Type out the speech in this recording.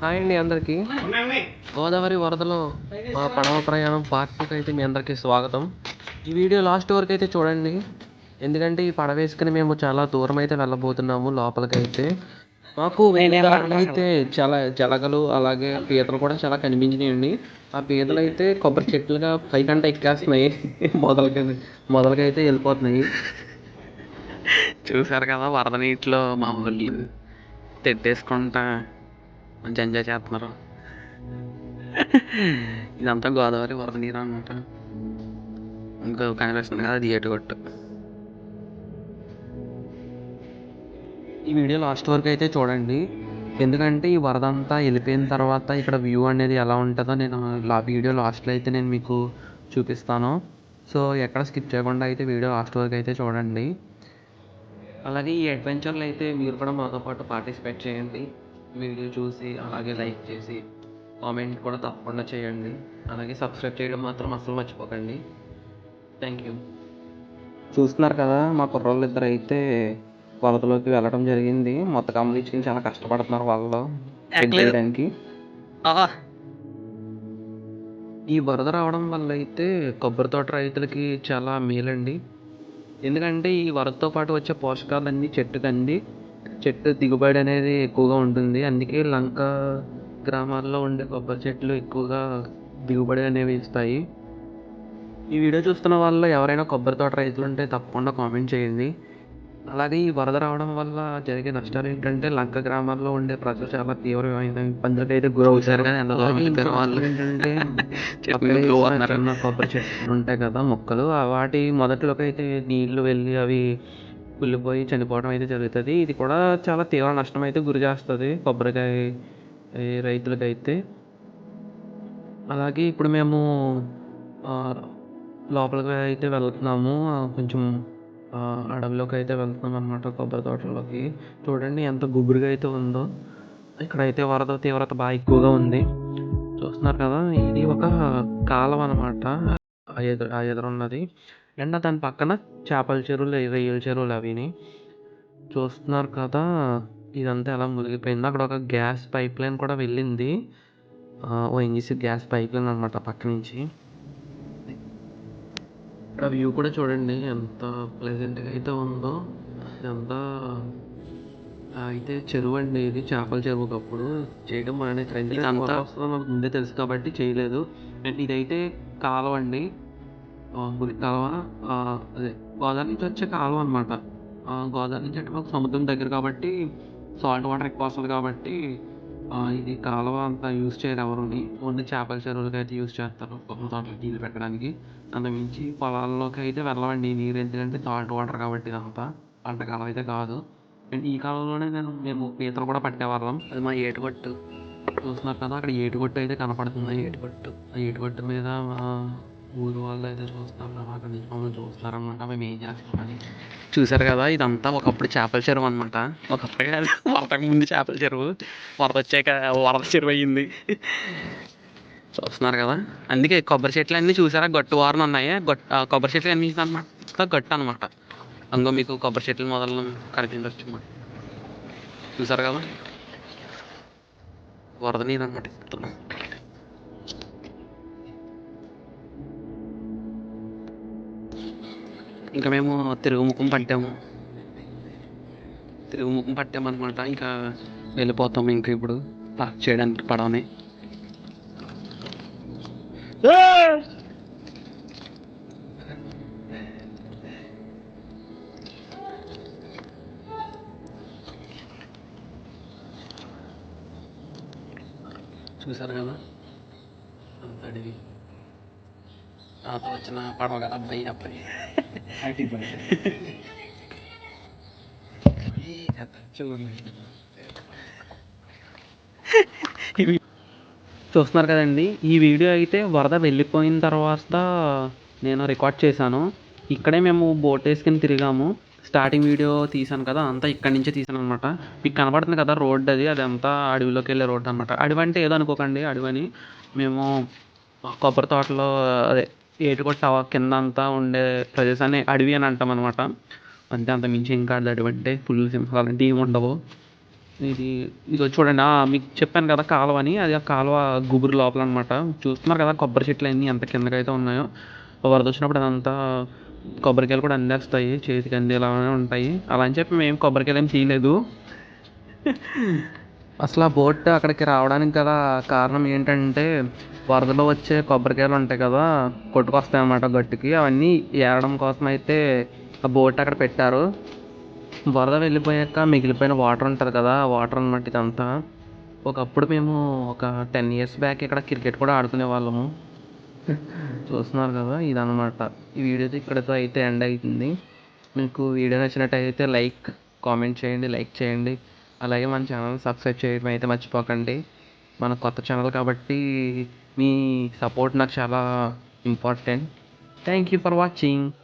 Hi అండి అందరికీ. గోదావరి వరదలో మా పడవ ప్రయాణం పార్ట్కి అయితే మీ అందరికీ స్వాగతం. ఈ వీడియో లాస్ట్ వరకు అయితే చూడండి. ఎందుకంటే ఈ పడవ వేసుకుని మేము చాలా దూరం అయితే వెళ్ళబోతున్నాము లోపలికి అయితే మాకు అయితే చాలా జలగలు అలాగే పీతలు కూడా చాలా కనిపించినాయండి. ఆ పీతలు అయితే కొబ్బరి చెట్లుగా పైకంటే ఎక్కేస్తున్నాయి. మొదలకి మొదలకి అయితే వెళ్ళిపోతున్నాయి. చూసారు కదా వరద నీటిలో మా ఊళ్ళు. తెట్టేసుకుంటా మంచి ఎంజాయ్ చేస్తున్నారు. ఇదంతా గోదావరి వరద నీరు అనమాట ఇంకా కనిపిస్తుంది కదా అది ఏటుగొట్టు ఈ వీడియో లాస్ట్ వరకు అయితే చూడండి. ఎందుకంటే ఈ వరద అంతా వెళ్ళిపోయిన తర్వాత ఇక్కడ వ్యూ అనేది ఎలా ఉంటుందో నేను లా వీడియో లాస్ట్లో అయితే నేను మీకు చూపిస్తాను. సో ఎక్కడ స్కిప్ చేయకుండా అయితే వీడియో లాస్ట్ వరకు అయితే చూడండి. అలాగే ఈ అడ్వెంచర్లు అయితే మీరు కూడా మాతో పాటు పార్టిసిపేట్ చేయండి. వీడియో చూసి అలాగే లైక్ చేసి కామెంట్ కూడా తప్పకుండా చేయండి. అలాగే సబ్స్క్రైబ్ చేయడం మాత్రం అసలు మర్చిపోకండి. థ్యాంక్ యూ చూస్తున్నారు కదా మా కుర్రోళ్ళు ఇద్దరు అయితే వరదలోకి వెళ్ళడం జరిగింది. మొత్తం గమనించి చాలా కష్టపడుతున్నారు వాళ్ళు చేయడానికి. ఈ వరద రావడం వల్ల అయితే కొబ్బరి తోట రైతులకి చాలా మేలండి. ఎందుకంటే ఈ వరదతో పాటు వచ్చే పోషకాలన్నీ చెట్టుకు అంది చెట్టు దిగుబడి అనేది ఎక్కువగా ఉంటుంది. అందుకే లంక గ్రామాల్లో ఉండే కొబ్బరి చెట్లు ఎక్కువగా దిగుబడి అనేవి ఇస్తాయి. ఈ వీడియో చూస్తున్న వాళ్ళు ఎవరైనా కొబ్బరి తోట రైతులు ఉంటే తప్పకుండా కామెంట్ చేయండి. అలాగే ఈ వరద రావడం వల్ల జరిగే నష్టాలు ఏంటంటే లంక గ్రామాల్లో ఉండే ప్రజలు చాలా తీవ్రమైన ఇబ్బందులకు అయితే గురవుతారు కానీ వాళ్ళు ఏంటంటే కొబ్బరి చెట్లు ఉంటాయి కదా మొక్కలు. వాటి మొదటిలోకి అయితే నీళ్ళు వెళ్ళి అవి కుళ్ళిపోయి చనిపోవడం అయితే జరుగుతుంది. ఇది కూడా చాలా తీవ్ర నష్టం అయితే గురి చేస్తుంది కొబ్బరికాయ ఈ రైతులకైతే. అలాగే ఇప్పుడు మేము లోపలికి అయితే వెళ్తున్నాము. కొంచెం అడవిలోకి అయితే వెళ్తున్నాం అనమాట కొబ్బరి తోటలోకి. చూడండి ఎంత గుబురుగా అయితే ఉందో. ఇక్కడైతే వరద తీవ్రత బాగా ఎక్కువగా ఉంది. చూస్తున్నారు కదా ఇది ఒక కాలం అనమాట ఆ ఎదురు ఆ ఎదురున్నది. అండ్ దాని పక్కన చేపల చెరువులు రొయ్యల చెరువులు అవిని చూస్తున్నారు కదా ఇదంతా ఎలా మునిగిపోయింది. అక్కడ ఒక గ్యాస్ పైప్ లైన్ కూడా వెళ్ళింది. ఓఎన్జీసీ గ్యాస్ పైప్ లైన్ అనమాట పక్క నుంచి. ఇక్కడ వ్యూ కూడా చూడండి ఎంత ప్లెజెంట్గా అయితే ఉందో. ఇదంతా ఆ, అయితే చెరువు అండి ఇది చేపల చెరువు ఒకప్పుడు. చేయడం మానేసి ఇదంతా వస్తుందో నాకు ముందే తెలుసు కాబట్టి చేయలేదు. అండ్ ఇదైతే కాలువ అండి. కాలువ అదే గోదావరి నుంచి వచ్చే కాలువ అనమాట గోదావరి నుంచి అంటే మాకు సముద్రం దగ్గర కాబట్టి సాల్ట్ వాటర్ ఎక్కువ వస్తుంది కాబట్టి ఇది కాలువ అంత యూజ్ చేయరు ఎవరుని ఓన్లీ చేపల చెరువులకి అయితే యూజ్ చేస్తారు. కొత్త నీళ్ళు పెట్టడానికి. అంత మించి పొలాల్లోకి అయితే వెళ్ళవండి. నీరు ఎందుకంటే సాల్ట్ వాటర్ కాబట్టి ఇదంతా పంట కాలం అయితే కాదు. అండ్ ఈ కాలంలోనే నేను మేము పీతలు కూడా పట్టేవాళ్ళం. అది మా ఏటుగొట్టు. చూస్తున్నారు కదా అక్కడ ఏటుగొట్టు అయితే కనపడుతుంది. ఏటుగొట్టు. ఆ ఏటుగొట్టు మీద ఊరు వాళ్ళు అయితే చూస్తారు అక్కడ మేము ఏం చేస్తామని చూసారు కదా ఇదంతా ఒకప్పుడు చేపల చెరువు అనమాట ఒకప్పుడు కాదు వరదకు ముందు చేపల చెరువు. వరద వచ్చాక వరద చెరువు అయ్యింది చూస్తున్నారు కదా. అందుకే కొబ్బరి చెట్లు అన్నీ చూసారా? గట్టు వారం ఉన్నాయి. గొట్ కొబ్బరి చెట్లు కనిపించింది అనమాట గట్టు అనమాట అందులో మీకు కొబ్బరి చెట్లు మొదలు కనిపించవచ్చు అన్నమాట చూసారు కదా? వరద నీరు అనమాట ఇంకా మేము తిరుగుముఖం పట్టాము. తిరుగుముఖం పట్టామన్నమాట. ఇంకా వెళ్ళిపోతాము ఇంకా ఇప్పుడు పార్క్ చేయడానికి పడవని. చూసారు కదా? అంత అడివి నాతో వచ్చిన పడవ కదా? అబ్బాయి అబ్బాయి. ఇవి చూస్తున్నారు కదండి ఈ వీడియో అయితే వరద వెళ్ళిపోయిన తర్వాత నేను రికార్డ్ చేశాను. ఇక్కడే మేము బోట్ వేసుకుని తిరిగాము. స్టార్టింగ్ వీడియో తీసాను కదా అంతా ఇక్కడి నుంచే తీసాను అనమాట మీకు కనబడుతుంది కదా రోడ్ అది అదంతా అడవిలోకి వెళ్ళే రోడ్ అనమాట అడవి అంటే ఏదో అనుకోకండి అడవి అని. మేము కొబ్బరి తోటలో అదే ఏటుకొట్ట కింద అంతా ఉండే ప్రదేశాన్ని అడవి అని అంటాం అనమాట అంతే అంత మించి ఇంకా అది అడవి అంటే సింహాలు అలాంటివి ఏమి ఉండవు. ఇది ఇదిగో చూడండి మీకు చెప్పాను కదా కాలువ అని అది ఆ కాలువ గుబురు లోపల అనమాట చూస్తున్నారు కదా కొబ్బరి చెట్లు అన్నీ ఎంత కిందకైతే ఉన్నాయో. వరద వచ్చినప్పుడు అదంతా కొబ్బరికాయలు కూడా అందేస్తాయి చేతికి అందేలానే ఉంటాయి. అలా అని చెప్పి మేము కొబ్బరికాయలు ఏం తీయలేదు. అసలు ఆ బోట్ అక్కడికి రావడానికి గల కారణం ఏంటంటే వరదలో వచ్చే కొబ్బరికాయలు ఉంటాయి కదా కొట్టుకొస్తాయి అన్నమాట గట్టుకి. అవన్నీ ఏరడం కోసం అయితే ఆ బోట్ అక్కడ పెట్టారు. వరద వెళ్ళిపోయాక మిగిలిపోయిన వాటర్ ఉంటుంది కదా ఆ వాటర్ అన్నమాట ఇదంతా. ఒకప్పుడు మేము ఒక టెన్ ఇయర్స్ బ్యాక్ ఇక్కడ క్రికెట్ కూడా ఆడుకునే వాళ్ళము. చూస్తున్నారు కదా ఇదన్నమాట. ఈ వీడియో ఇక్కడితో అయితే ఎండ్ అవుతుంది మీకు వీడియో నచ్చినట్టయితే లైక్ కామెంట్ చేయండి లైక్ చేయండి. అలాగే మన ఛానల్ సబ్స్క్రైబ్ చేయడం అయితే మర్చిపోకండి. మన కొత్త ఛానల్ కాబట్టి మీ సపోర్ట్ నాకు చాలా important. Thank you for watching